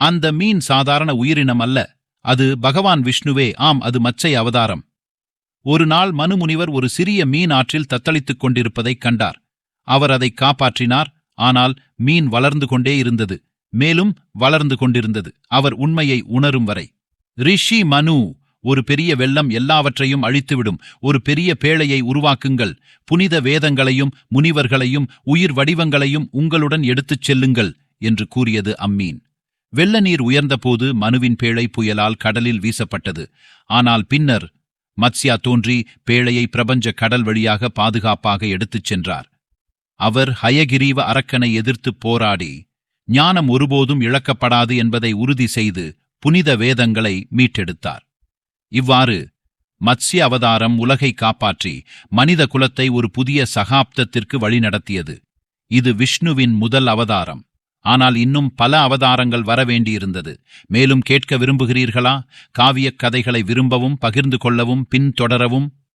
அந்த மீன் சாதாரண உயிரினம் அல்ல. அது பகவான் விஷ்ணுவே ஆம் அது மச்சை அவதாரம். ஒரு நாள் மனுமுனிவர் ஒரு சிறிய மீன் ஆற்றில் தத்தளித்துக் கொண்டிருப்பதைக் கண்டார். அவர் அதை காப்பாற்றினார் ஆனால் மீன் வளர்ந்து கொண்டே இருந்தது. மேலும் வளர்ந்து கொண்டிருந்தது. அவர் உண்மையை உணரும் வரை. ரிஷி மனு ஒரு பெரிய வெள்ளம் எல்லாவற்றையும் அழித்துவிடும். ஒரு பெரிய பேழையை உருவாக்குங்கள். புனித வேதங்களையும் முனிவர்களையும் உயிர் வடிவங்களையும் உங்களுடன் எடுத்துச் செல்லுங்கள் என்று கூறியது அம்மீன். வெள்ள நீர் உயர்ந்தபோது மனுவின் பேழை புயலால் கடலில் வீசப்பட்டது. ஆனால் பின்னர் மத்ஸ்யா தோன்றி பேழையை பிரபஞ்ச கடல் வழியாக பாதுகாப்பாக எடுத்துச் சென்றார். அவர் ஹயகிரீவ அரக்கனை எதிர்த்துப் போராடி ஞானம் ஒருபோதும் இழக்கப்படாது என்பதை உறுதி செய்து புனித வேதங்களை மீட்டெடுத்தார். இவ்வாறு மத்ஸ்ய அவதாரம் உலகை காப்பாற்றி மனித குலத்தை ஒரு புதிய சகாப்தத்திற்கு வழிநடத்தியது. இது விஷ்ணுவின் முதல் அவதாரம். ஆனால் இன்னும் பல அவதாரங்கள் வர வேண்டியிருந்தது. மேலும் கேட்க விரும்புகிறீர்களா? காவியக் கதைகளை விரும்பவும் பகிர்ந்து கொள்ளவும் பின்தொடரவும்